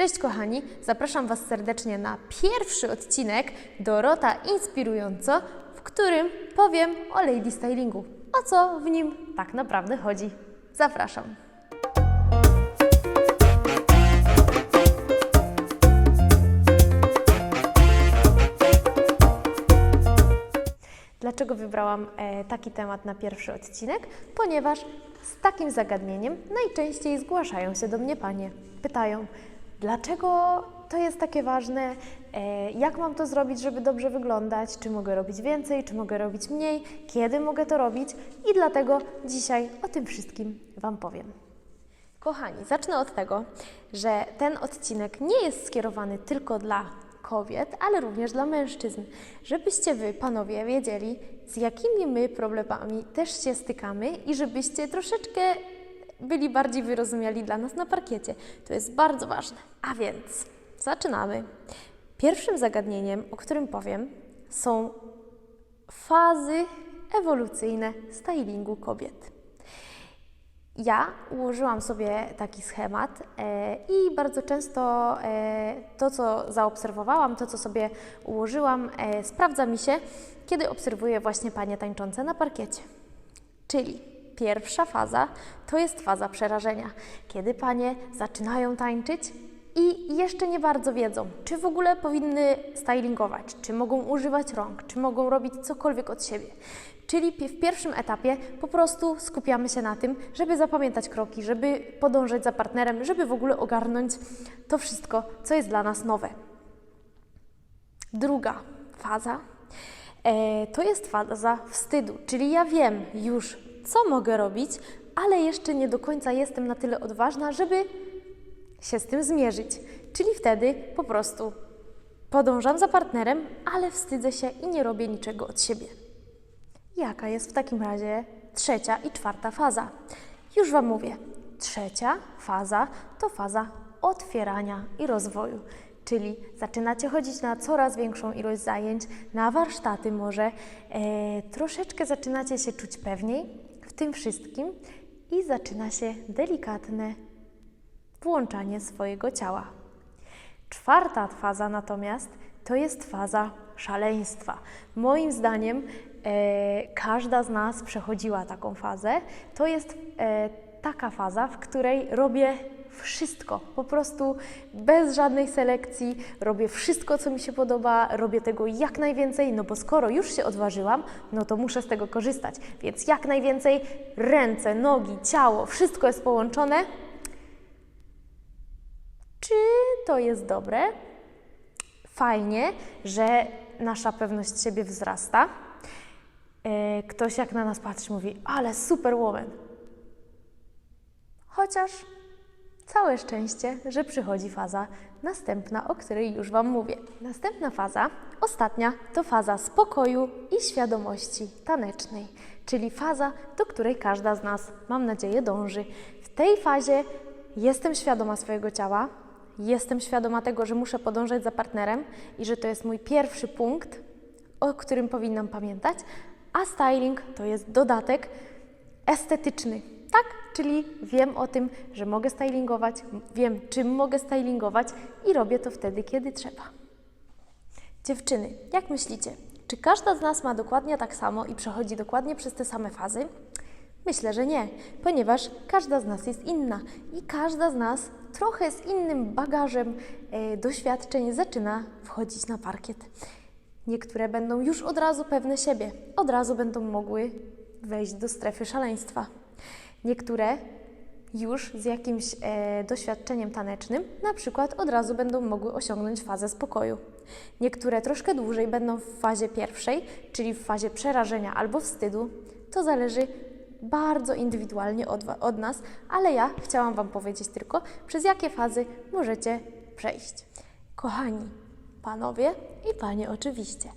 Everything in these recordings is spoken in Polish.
Cześć kochani, zapraszam Was serdecznie na pierwszy odcinek Dorota Inspirująco, w którym powiem o lady stylingu. O co w nim tak naprawdę chodzi? Zapraszam. Dlaczego wybrałam e, taki temat na pierwszy odcinek? Ponieważ z takim zagadnieniem najczęściej zgłaszają się do mnie panie. Pytają, dlaczego to jest takie ważne, e, jak mam to zrobić, żeby dobrze wyglądać, czy mogę robić więcej, czy mogę robić mniej, kiedy mogę to robić? I dlatego dzisiaj o tym wszystkim Wam powiem. Kochani, zacznę od tego, że ten odcinek nie jest skierowany tylko dla kobiet, ale również dla mężczyzn, żebyście Wy, panowie, wiedzieli, z jakimi my problemami też się stykamy i żebyście troszeczkę byli bardziej wyrozumiali dla nas na parkiecie. To jest bardzo ważne. A więc zaczynamy. Pierwszym zagadnieniem, o którym powiem, są fazy ewolucyjne stylingu kobiet. Ja ułożyłam sobie taki schemat e, i bardzo często e, to, co zaobserwowałam, to, co sobie ułożyłam, e, sprawdza mi się, kiedy obserwuję właśnie panie tańczące na parkiecie. Czyli pierwsza faza to jest faza przerażenia, kiedy panie zaczynają tańczyć i jeszcze nie bardzo wiedzą, czy w ogóle powinny stylingować, czy mogą używać rąk, czy mogą robić cokolwiek od siebie. Czyli w pierwszym etapie po prostu skupiamy się na tym, żeby zapamiętać kroki, żeby podążać za partnerem, żeby w ogóle ogarnąć to wszystko, co jest dla nas nowe. Druga faza e, to jest faza wstydu, czyli ja wiem już, co mogę robić, ale jeszcze nie do końca jestem na tyle odważna, żeby się z tym zmierzyć. Czyli wtedy po prostu podążam za partnerem, ale wstydzę się i nie robię niczego od siebie. Jaka jest w takim razie trzecia i czwarta faza? Już Wam mówię. Trzecia faza to faza otwierania i rozwoju, czyli zaczynacie chodzić na coraz większą ilość zajęć, na warsztaty może, e, troszeczkę zaczynacie się czuć pewniej tym wszystkim i zaczyna się delikatne włączanie swojego ciała. Czwarta faza natomiast to jest faza szaleństwa. Moim zdaniem e, każda z nas przechodziła taką fazę. To jest e, taka faza, w której robię wszystko, po prostu bez żadnej selekcji, robię wszystko, co mi się podoba, robię tego jak najwięcej, no bo skoro już się odważyłam, no to muszę z tego korzystać. Więc jak najwięcej ręce, nogi, ciało, wszystko jest połączone, czy to jest dobre? Fajnie, że nasza pewność siebie wzrasta. E, Ktoś jak na nas patrzy, mówi, ale super woman. Chociaż całe szczęście, że przychodzi faza następna, o której już Wam mówię. Następna faza, ostatnia, to faza spokoju i świadomości tanecznej, czyli faza, do której każda z nas, mam nadzieję, dąży. W tej fazie jestem świadoma swojego ciała, jestem świadoma tego, że muszę podążać za partnerem i że to jest mój pierwszy punkt, o którym powinnam pamiętać, a styling to jest dodatek estetyczny. Czyli wiem o tym, że mogę stylingować, wiem czym mogę stylingować i robię to wtedy, kiedy trzeba. Dziewczyny, jak myślicie, czy każda z nas ma dokładnie tak samo i przechodzi dokładnie przez te same fazy? Myślę, że nie, ponieważ każda z nas jest inna i każda z nas trochę z innym bagażem e, doświadczeń zaczyna wchodzić na parkiet. Niektóre będą już od razu pewne siebie, od razu będą mogły wejść do strefy szaleństwa. Niektóre już z jakimś e, doświadczeniem tanecznym, na przykład od razu będą mogły osiągnąć fazę spokoju. Niektóre troszkę dłużej będą w fazie pierwszej, czyli w fazie przerażenia albo wstydu. To zależy bardzo indywidualnie od, od nas, ale ja chciałam Wam powiedzieć tylko, przez jakie fazy możecie przejść. Kochani, panowie i panie oczywiście,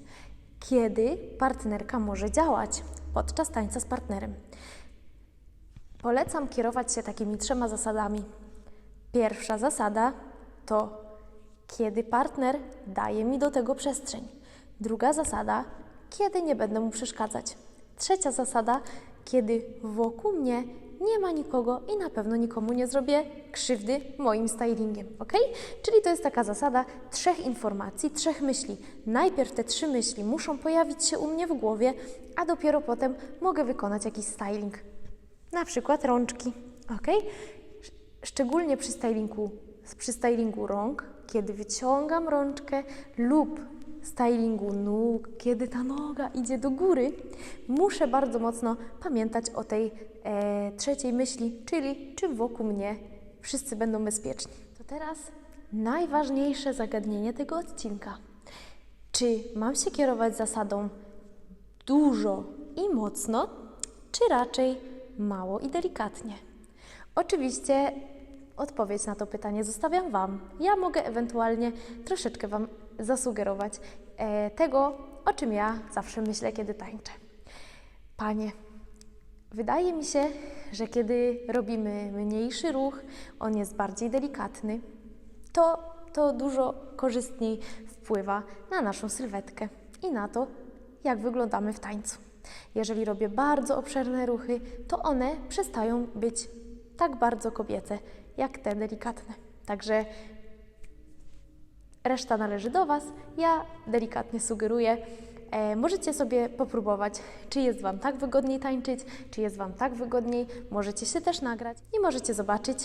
kiedy partnerka może działać podczas tańca z partnerem? Polecam kierować się takimi trzema zasadami. Pierwsza zasada to kiedy partner daje mi do tego przestrzeń. Druga zasada, kiedy nie będę mu przeszkadzać. Trzecia zasada, kiedy wokół mnie nie ma nikogo i na pewno nikomu nie zrobię krzywdy moim stylingiem, ok? Czyli to jest taka zasada trzech informacji, trzech myśli. Najpierw te trzy myśli muszą pojawić się u mnie w głowie, a dopiero potem mogę wykonać jakiś styling. Na przykład rączki, ok? Sz- Szczególnie przy stylingu, przy stylingu rąk, kiedy wyciągam rączkę lub stylingu nóg, kiedy ta noga idzie do góry, muszę bardzo mocno pamiętać o tej e, trzeciej myśli, czyli czy wokół mnie wszyscy będą bezpieczni. To teraz najważniejsze zagadnienie tego odcinka. Czy mam się kierować zasadą dużo i mocno, czy raczej mało i delikatnie? Oczywiście odpowiedź na to pytanie zostawiam Wam. Ja mogę ewentualnie troszeczkę Wam zasugerować e, tego, o czym ja zawsze myślę, kiedy tańczę. Panie, wydaje mi się, że kiedy robimy mniejszy ruch, on jest bardziej delikatny, to, to dużo korzystniej wpływa na naszą sylwetkę i na to, jak wyglądamy w tańcu. Jeżeli robię bardzo obszerne ruchy, to one przestają być tak bardzo kobiece, jak te delikatne. Także reszta należy do Was. Ja delikatnie sugeruję. E, możecie sobie popróbować, czy jest Wam tak wygodniej tańczyć, czy jest Wam tak wygodniej. Możecie się też nagrać i możecie zobaczyć,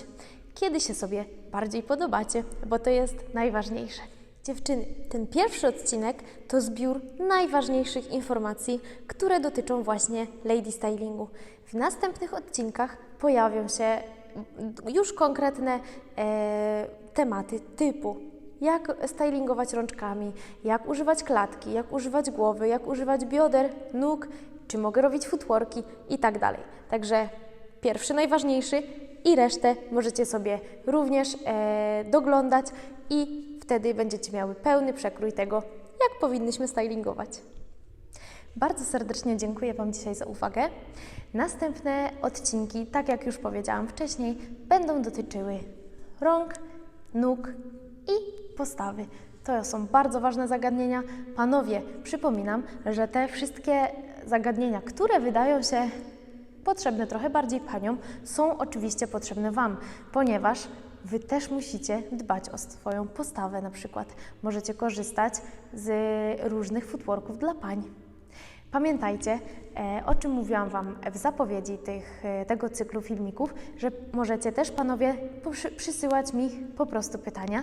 kiedy się sobie bardziej podobacie, bo to jest najważniejsze. Dziewczyny, ten pierwszy odcinek to zbiór najważniejszych informacji, które dotyczą właśnie lady stylingu. W następnych odcinkach pojawią się już konkretne e, tematy typu jak stylingować rączkami, jak używać klatki, jak używać głowy, jak używać bioder, nóg, czy mogę robić footworki i tak dalej. Także pierwszy najważniejszy i resztę możecie sobie również e, doglądać i wtedy będziecie miały pełny przekrój tego, jak powinnyśmy stylingować. Bardzo serdecznie dziękuję Wam dzisiaj za uwagę. Następne odcinki, tak jak już powiedziałam wcześniej, będą dotyczyły rąk, nóg i postawy. To są bardzo ważne zagadnienia. Panowie, przypominam, że te wszystkie zagadnienia, które wydają się potrzebne trochę bardziej paniom, są oczywiście potrzebne Wam, ponieważ Wy też musicie dbać o swoją postawę na przykład. Możecie korzystać z różnych footworków dla pań. Pamiętajcie, e, o czym mówiłam Wam w zapowiedzi tych, e, tego cyklu filmików, że możecie też Panowie przy, przysyłać mi po prostu pytania,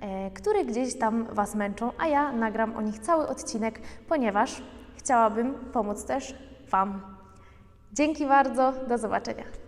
e, które gdzieś tam Was męczą, a ja nagram o nich cały odcinek, ponieważ chciałabym pomóc też Wam. Dzięki bardzo, do zobaczenia.